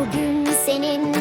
Bugün senin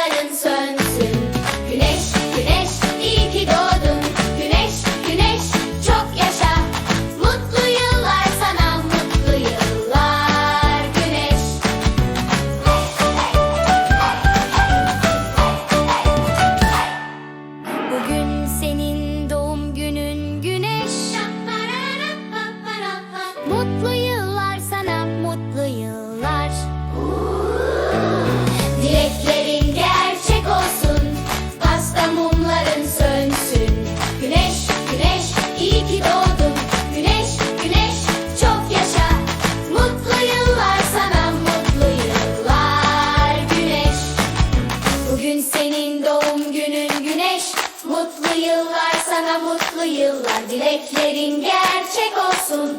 lambaların. Güneş, güneş, iyi ki doğdun. Güneş, güneş, çok yaşa. Mutlu yıllar sana, mutlu yıllar güneş. Bugün senin doğum günün güneş. Mutlu yıllar. Yıllar sana mutlu yıllar. Dileklerin gerçek olsun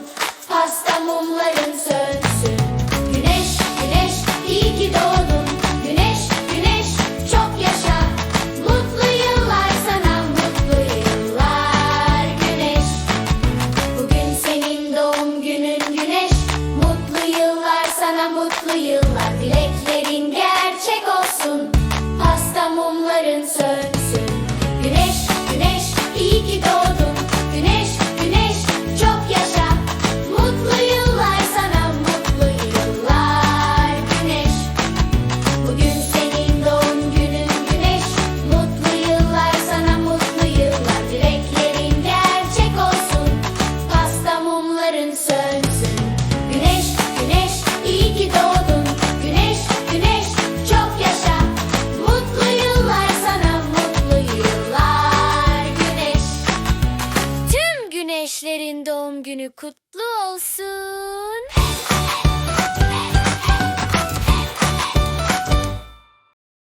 Pasta mumların sönsün. Güneş güneş iyi ki doğdun. Güneş güneş çok yaşa. Mutlu yıllar sana mutlu yıllar Güneş. Bugün senin doğum günün güneş. Mutlu yıllar sana mutlu yıllar. Dileklerin günü kutlu olsun